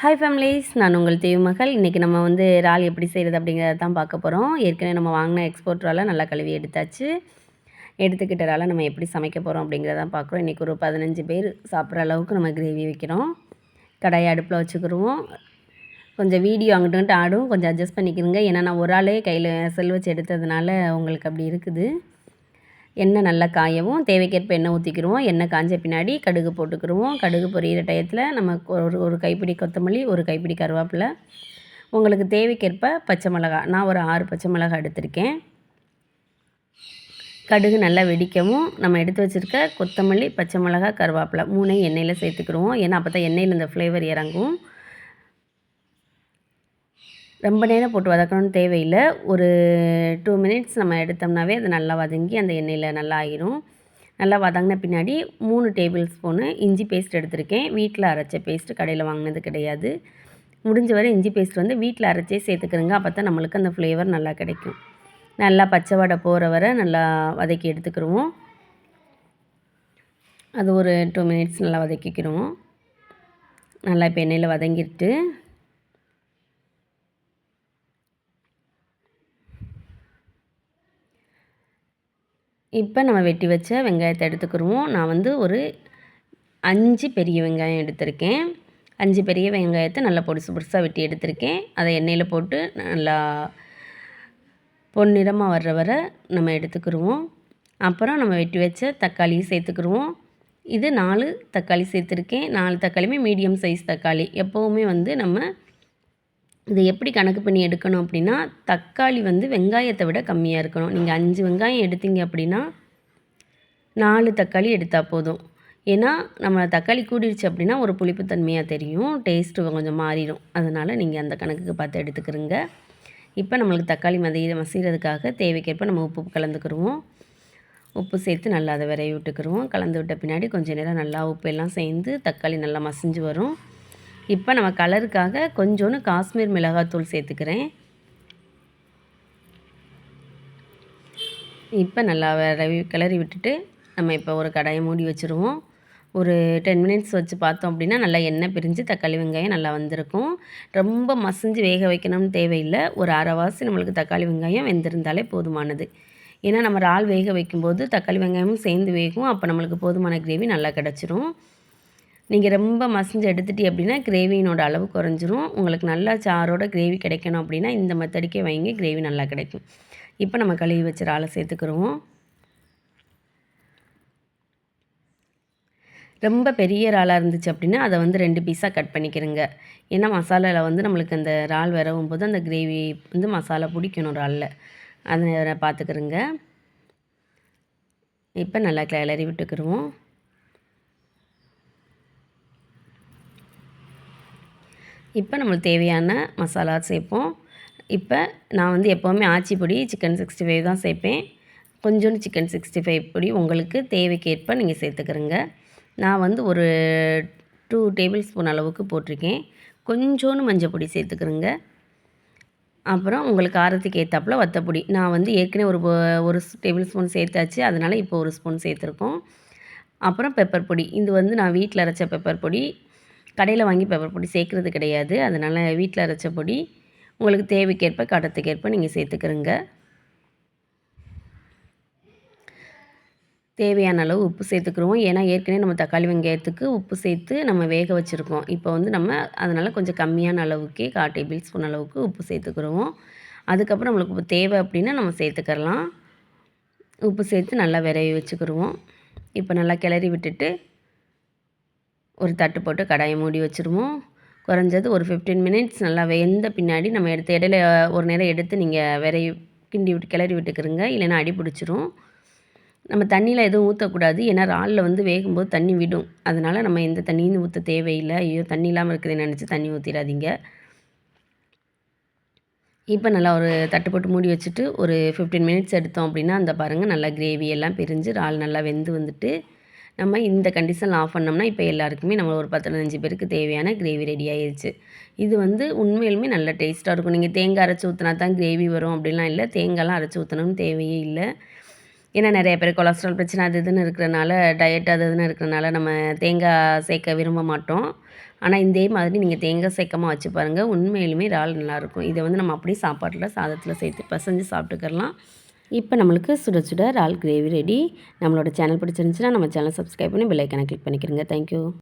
Hi families நான் உங்கள் தேவி மகள். இன்றைக்கி நம்ம வந்து இறால் எப்படி செய்கிறது அப்படிங்கிறத தான் பார்க்க போகிறோம் ஏற்கனவே நம்ம வாங்கின எக்ஸ்போர்ட் நல்லா கழுவி எடுத்தாச்சு. எடுத்துக்கிட்ட இறாலை நம்ம எப்படி சமைக்க போகிறோம் அப்படிங்கிறத தான் பார்க்குறோம். இன்றைக்கி ஒரு பதினஞ்சு பேர் சாப்பிட்ற அளவுக்கு நம்ம கிரேவி வைக்கிறோம். கடாயை அடுப்பில் வச்சுக்கிடுவோம் கொஞ்சம் வீடியோ அங்கிட்டு ஆடும். கொஞ்சம் அட்ஜஸ்ட் பண்ணிக்கிறோங்க ஏன்னா நான் ஒரு ஆளே கையில் செல் வச்சு எடுத்ததுனால உங்களுக்கு அப்படி இருக்குது. எண்ணெய் நல்லா காயவும் தேவைக்கேற்ப எண்ணெய் ஊற்றிக்கிடுவோம் எண்ணெய் காஞ்ச பின்னாடி கடுகு போட்டுக்கிடுவோம் கடுகு பொரியிற டயத்தில் நம்ம ஒரு ஒரு கைப்பிடி கொத்தமல்லி ஒரு கைப்பிடி கருவேப்பிலை. உங்களுக்கு தேவைக்கேற்ப பச்சை மிளகா நான் ஒரு ஆறு பச்சை மிளகா எடுத்திருக்கேன். கடுகு நல்லா வெடிக்கவும் நம்ம எடுத்து வச்சுருக்க கொத்தமல்லி பச்சை மிளகா கருவேப்பிலை மூணையும் எண்ணெயில் சேர்த்துக்கிடுவோம் ஏன்னா அப்போ தான் எண்ணெயில் இந்த ஃப்ளேவர் இறங்கும். ரொம்ப நேரம் போட்டு வதக்கணும்னு தேவையில்லை. ஒரு டூ மினிட்ஸ் நம்ம எடுத்தோம்னாவே அது நல்லா வதங்கி அந்த எண்ணெயில் நல்லா ஆகிரும். நல்லா வதங்கின பின்னாடி மூணு டேபிள் ஸ்பூனு இஞ்சி பேஸ்ட் எடுத்திருக்கேன். வீட்டில் அரைச்ச பேஸ்ட்டு கடையில் வாங்கினது கிடையாது. முடிஞ்ச வரை இஞ்சி பேஸ்ட் வந்து வீட்டில் அரைச்சே சேர்த்துக்கிறோங்க. அப்போ தான் நம்மளுக்கு அந்த ஃப்ளேவர் நல்லா கிடைக்கும். நல்லா பச்சை வடை போகிற வரை நல்லா வதக்கி எடுத்துக்கிடுவோம் அது ஒரு டூ மினிட்ஸ் நல்லா வதக்கிக்கிடுவோம் நல்லா இப்போ எண்ணெயில் வதங்கிட்டு இப்போ நம்ம வெட்டி வச்ச வெங்காயத்தை எடுத்துக்கிடுவோம் நான் வந்து ஒரு அஞ்சு பெரிய வெங்காயம் எடுத்திருக்கேன். அஞ்சு பெரிய வெங்காயத்தை நல்லா பொடிசு பொடிசாக வெட்டி எடுத்திருக்கேன். அதை எண்ணெயில் போட்டு நல்லா பொன்னிறமாக வர்ற வரை நம்ம எடுத்துக்கிடுவோம் அப்புறம் நம்ம வெட்டி வச்ச தக்காளியும் சேர்த்துக்கிடுவோம் இது நாலு தக்காளி சேர்த்துருக்கேன். நாலு தக்காளியுமே மீடியம் சைஸ் தக்காளி. எப்போவுமே வந்து நம்ம இதை எப்படி கணக்கு பண்ணி எடுக்கணும் அப்படின்னா தக்காளி வந்து வெங்காயத்தை விட கம்மியாக இருக்கணும். நீங்கள் அஞ்சு வெங்காயம் எடுத்தீங்க அப்படின்னா நாலு தக்காளி எடுத்தால் போதும். ஏன்னா நம்ம தக்காளி கூடிருச்சு அப்படின்னா ஒரு புளிப்புத்தன்மையாக தெரியும். டேஸ்ட்டு கொஞ்சம் மாறிடும். அதனால் நீங்கள் அந்த கணக்குக்கு பார்த்து எடுத்துக்கிறீங்க. இப்போ நம்மளுக்கு தக்காளி மதிய மசிகிறதுக்காக தேவைக்கேற்ப நம்ம உப்பு கலந்துக்கிடுவோம் உப்பு சேர்த்து நல்லா அதை விரைவி விட்டுக்கிடுவோம் கலந்து விட்ட பின்னாடி கொஞ்சம் நேரம் நல்லா உப்பு எல்லாம் சேர்ந்து தக்காளி நல்லா மசிஞ்சு வரும். இப்போ நம்ம கலருக்காக கொஞ்சோன்னு காஷ்மீர் மிளகாத்தூள் சேர்த்துக்கிறேன். இப்போ நல்லா ரவி கிளறி விட்டுட்டு நம்ம இப்போ ஒரு கடாயை மூடி வச்சுருவோம். ஒரு டென் மினிட்ஸ் வச்சு பார்த்தோம் அப்படின்னா நல்லா எண்ணெய் பிரிஞ்சு தக்காளி வெங்காயம் நல்லா வந்திருக்கும். ரொம்ப மசிஞ்சு வேக வைக்கணும்னு தேவையில்லை. ஒரு அரைவாசி நம்மளுக்கு தக்காளி வெங்காயம் வெந்திருந்தாலே போதுமானது. ஏன்னா நம்ம இறால் வேக வைக்கும்போது தக்காளி வெங்காயமும் சேர்ந்து வேகும். அப்போ நம்மளுக்கு போதுமான கிரேவி நல்லா கிடச்சிரும். நீங்கள் ரொம்ப மசிஞ்சு எடுத்துட்டி அப்படின்னா கிரேவியினோட அளவு குறைஞ்சிரும். உங்களுக்கு நல்லா சாரோட கிரேவி கிடைக்கணும் அப்படின்னா இந்த மெத்தடிக்கே வைங்க கிரேவி நல்லா கிடைக்கும். இப்போ நம்ம கழுவி வச்சு இறாலை சேர்த்துக்கிறோம். ரொம்ப பெரிய இறாலாக இருந்துச்சு அப்படின்னா அதை வந்து ரெண்டு பீஸாக கட் பண்ணிக்கிறங்க. ஏன்னா மசாலாவில் வந்து நம்மளுக்கு அந்த இறால் வரவும் போது அந்த கிரேவி வந்து மசாலா பிடிக்கணும் இறாலில். அதை பார்த்துக்கிறோங்க இப்போ நல்லா கிளறி விட்டுக்கிடுவோம் இப்போ நம்மளுக்கு தேவையான மசாலா சேர்ப்போம். இப்போ நான் வந்து எப்போவுமே ஆச்சி பொடி சிக்கன் சிக்ஸ்டி ஃபைவ் தான் சேர்ப்பேன். கொஞ்சோண்டு சிக்கன் சிக்ஸ்டி ஃபைவ் பொடி உங்களுக்கு தேவைக்கேற்ப நீங்கள் சேர்த்துக்கிறங்க. நான் வந்து ஒரு டூ டேபிள் ஸ்பூன் அளவுக்கு போட்டிருக்கேன். கொஞ்சோண்டு மஞ்சள் பொடி சேர்த்துக்கிறேங்க. அப்புறம் உங்களுக்கு காரத்துக்கு ஏற்றாப்புல வத்தப்பொடி நான் வந்து ஏற்கனவே ஒரு ஒரு டேபிள் ஸ்பூன் சேர்த்தாச்சு. அதனால் இப்போ ஒரு ஸ்பூன் சேர்த்துருக்கோம். அப்புறம் பெப்பர் பொடி. இது வந்து நான் வீட்டில் அரைச்ச பெப்பர் பொடி கடையில் வாங்கி பெப்பர் பொடி சேர்க்குறது கிடையாது. அதனால் வீட்டில் அரைச்ச பொடி உங்களுக்கு தேவைக்கேற்ப காட்டத்துக்கேற்ப நீங்கள் சேர்த்துக்கிறங்க. தேவையான அளவு உப்பு சேர்த்துக்குருவோம். ஏன்னா ஏற்கனவே நம்ம தக்காளி வெங்காயத்துக்கு உப்பு சேர்த்து நம்ம வேக வச்சுருக்கோம். இப்போ வந்து நம்ம அதனால் கொஞ்சம் கம்மியான அளவுக்கே கால் டேபிள் ஸ்பூன் அளவுக்கு உப்பு சேர்த்துக்குருவோம். அதுக்கப்புறம் நம்மளுக்கு உப்பு தேவை அப்படின்னா நம்ம சேர்த்துக்கிறலாம். உப்பு சேர்த்து நல்லா விரைவி வச்சுக்கிடுவோம் இப்போ நல்லா கிளறி விட்டுட்டு ஒரு தட்டு போட்டு கடாயை மூடி வச்சுருவோம். குறைஞ்சது ஒரு ஃபிஃப்டீன் மினிட்ஸ் நல்லா வெந்த பின்னாடி நம்ம எடுத்து இடையில ஒரு நேரம் எடுத்து நீங்கள் விரை கிண்டி விட்டு கிளறி விட்டுக்கிறங்க இல்லைன்னா அடி பிடிச்சிரும். நம்ம தண்ணியில் எதுவும் ஊற்றக்கூடாது ஏன்னா இறாலில் வந்து வேகும்போது தண்ணி விடும். அதனால் நம்ம எந்த தண்ணியும் ஊற்ற தேவையில்லை. ஐயோ தண்ணி இல்லாமல் இருக்குதுன்னு நினச்சி தண்ணி ஊற்றிடாதீங்க இப்போ நல்லா ஒரு தட்டு போட்டு மூடி வச்சுட்டு ஒரு ஃபிஃப்டீன் மினிட்ஸ் எடுத்தோம் அப்படின்னா அந்த பாருங்கள் நல்லா கிரேவி எல்லாம் பிரிஞ்சு இறால் நல்லா வெந்து வந்துட்டு நம்ம இந்த கண்டிஷனில் ஆஃப் பண்ணோம்னா இப்போ எல்லாருக்குமே நம்ம ஒரு பதினஞ்சு பேருக்கு தேவையான கிரேவி ரெடி ஆயிடுச்சு இது வந்து உண்மையிலுமே நல்ல டேஸ்ட்டாக இருக்கும். நீங்கள் தேங்காய் அரைச்சி ஊற்றினா தான் கிரேவி வரும் அப்படிலாம் இல்லை. தேங்காய்லாம் அரைச்சி ஊற்றணும்னு தேவையே இல்லை. ஏன்னா நிறைய பேர் கொலஸ்ட்ரால் பிரச்சனை அது இதுன்னு இருக்கிறனால டயட் அது இதுன்னு இருக்கிறனால நம்ம தேங்காய் சேர்க்க விரும்ப மாட்டோம். ஆனால் இதே மாதிரி நீங்கள் தேங்காய் சேர்க்கமாக வச்சு பாருங்கள் உண்மையிலுமே இறால் நல்லாயிருக்கும் இதை வந்து நம்ம அப்படியே சாப்பாட்டில் சாதத்தில் சேர்த்து பசைஞ்சு சாப்பிட்டுக்கலாம் இப்போ நம்மளுக்கு சுட சுட ரால் கிரேவி ரெடி நம்மளோட சேனல் பிடிச்சிருந்துச்சுன்னா நம்ம சேனல் சப்ஸ்கிரைப் பண்ணி பெல் ஐக்கனை கிளிக் பண்ணிக்கிறேங்க தேங்க்யூ